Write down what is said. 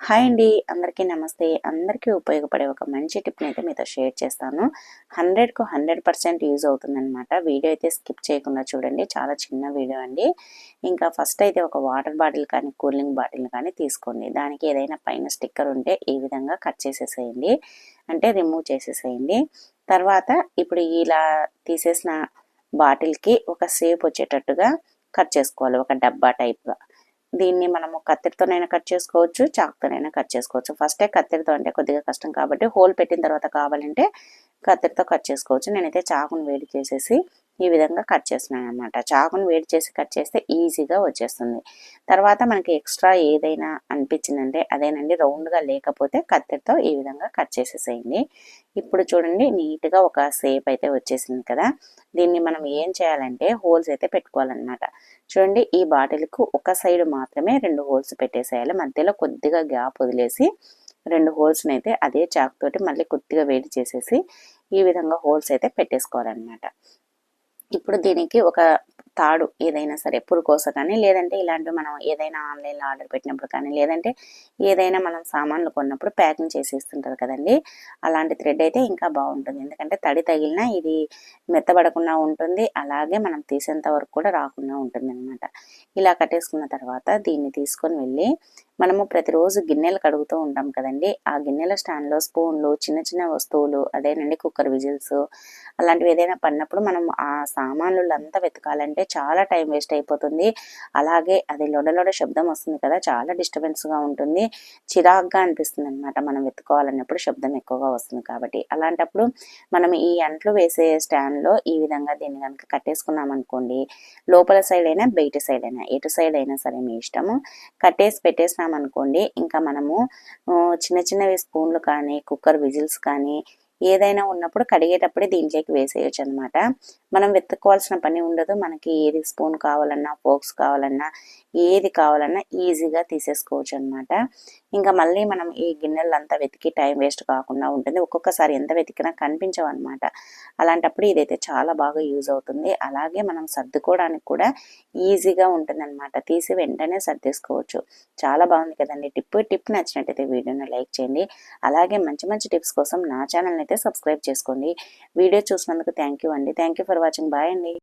Hi అండి. అందరికీ నమస్తే. అందరికీ ఉపయోగపడే ఒక మంచి టిప్ని అయితే మీతో షేర్ చేస్తాను. హండ్రెడ్కు హండ్రెడ్ పర్సెంట్ యూజ్ అవుతుందన్నమాట. వీడియో అయితే స్కిప్ చేయకుండా చూడండి. చాలా చిన్న వీడియో అండి. ఇంకా ఫస్ట్ అయితే ఒక వాటర్ బాటిల్ కానీ కూలింగ్ బాటిల్ కానీ తీసుకోండి. దానికి ఏదైనా పైన స్టిక్కర్ ఉంటే ఈ విధంగా కట్ చేసేసేయండి. అంటే రిమూవ్ చేసేసేయండి. తర్వాత ఇప్పుడు ఇలా తీసేసిన బాటిల్కి ఒక సేప్ వచ్చేటట్టుగా కట్ చేసుకోవాలి. ఒక డబ్బా టైప్గా. దీన్ని మనము కత్తిరితోనైనా కట్ చేసుకోవచ్చు చాకుతోనైనా కట్ చేసుకోవచ్చు. ఫస్టే కత్తిరితో అంటే కొద్దిగా కష్టం కాబట్టి హోల్ పెట్టిన తర్వాత కావాలంటే కత్తిరితో కట్ చేసుకోవచ్చు. నేనైతే చాకును వేడి చేసేసి ఈ విధంగా కట్ చేస్తున్నాను అనమాట చాకును వేడి చేసి కట్ చేస్తే ఈజీగా వచ్చేస్తుంది. తర్వాత మనకి ఎక్స్ట్రా ఏదైనా అనిపించిందంటే అదేనండి రౌండ్గా లేకపోతే కత్తిరితో ఈ విధంగా కట్ చేసేసేయండి. ఇప్పుడు చూడండి నీట్గా ఒక సేప్ అయితే వచ్చేసింది కదా. దీన్ని మనం ఏం చేయాలంటే హోల్స్ అయితే పెట్టుకోవాలన్నమాట. చూడండి ఈ బాటిల్కు ఒక సైడ్ మాత్రమే రెండు హోల్స్ పెట్టేసేయాలి. మధ్యలో కొద్దిగా గ్యాప్ వదిలేసి రెండు హోల్స్ని అయితే అదే చాక్ తోటి మళ్ళీ కొద్దిగా వేడి చేసేసి ఈ విధంగా హోల్స్ అయితే పెట్టేసుకోవాలన్నమాట. ఇప్పుడు దీనికి ఒక తాడు ఏదైనా సరే. పురుకోస కానీ లేదంటే ఇలాంటివి మనం ఏదైనా ఆన్లైన్లో ఆర్డర్ పెట్టినప్పుడు కానీ లేదంటే ఏదైనా మనం సామాన్లు కొన్నప్పుడు ప్యాకింగ్ చేసి ఇస్తుంటారు కదండి. అలాంటి థ్రెడ్ అయితే ఇంకా బాగుంటుంది. ఎందుకంటే తడి తగిలినా ఇది మెత్తబడకుండా ఉంటుంది. అలాగే మనం తీసేంత వరకు కూడా రాకుండా ఉంటుంది అనమాట ఇలా కట్టేసుకున్న తర్వాత దీన్ని తీసుకొని వెళ్ళి మనము ప్రతిరోజు గిన్నెలు కడుగుతూ ఉంటాం కదండి. ఆ గిన్నెల స్టాండ్లో స్పూన్లు చిన్న చిన్న వస్తువులు అదేనండి కుక్కర్ విజిల్స్ అలాంటివి ఏదైనా పడినప్పుడు మనం ఆ సామాన్లు అంతా వెతకాలంటే చాలా టైం వేస్ట్ అయిపోతుంది. అలాగే అది లొడలొడ శబ్దం వస్తుంది కదా చాలా డిస్టర్బెన్స్గా ఉంటుంది. చిరాగ్గా అనిపిస్తుంది అనమాట మనం వెతుకోవాలన్నప్పుడు శబ్దం ఎక్కువగా వస్తుంది కాబట్టి. అలాంటప్పుడు మనం ఈ అంట్లు వేసే స్టాండ్లో ఈ విధంగా దీన్ని కనుక కట్టేసుకున్నాం అనుకోండి లోపల సైడ్ అయినా బయట సైడ్ అయినా ఎటు సైడ్ అయినా సరే మీ ఇష్టము. కట్టేసి పెట్టేసినాం అనుకోండి ఇంకా మనము చిన్న చిన్నవి స్పూన్లు కానీ కుక్కర్ విజిల్స్ కానీ ఏదైనా ఉన్నప్పుడు కడిగేటప్పుడే దీంట్లోకి వేసేయచ్చు అనమాట మనం వెతుక్కోవాల్సిన పని ఉండదు. మనకి ఏది స్పూన్ కావాలన్నా ఫోక్స్ కావాలన్నా ఏది కావాలన్నా ఈజీగా తీసేసుకోవచ్చు అనమాట ఇంకా మళ్ళీ మనం ఈ గిన్నెలంతా వెతికి టైం వేస్ట్ కాకుండా ఉంటుంది. ఒక్కొక్కసారి ఎంత వెతికినా కనిపించవు అనమాట అలాంటప్పుడు ఇదైతే చాలా బాగా యూజ్ అవుతుంది. అలాగే మనం సర్దుకోవడానికి కూడా ఈజీగా ఉంటుంది అనమాట తీసి వెంటనే సర్దేసుకోవచ్చు. చాలా బాగుంది కదండి. టిప్ టిప్ నచ్చినట్టయితే వీడియోని లైక్ చేయండి. అలాగే మంచి మంచి టిప్స్ కోసం నా ఛానల్ని అయితే సబ్స్క్రైబ్ చేసుకోండి. వీడియో చూసినందుకు థ్యాంక్ యూ అండి. Thank you for watching. Bye అండి.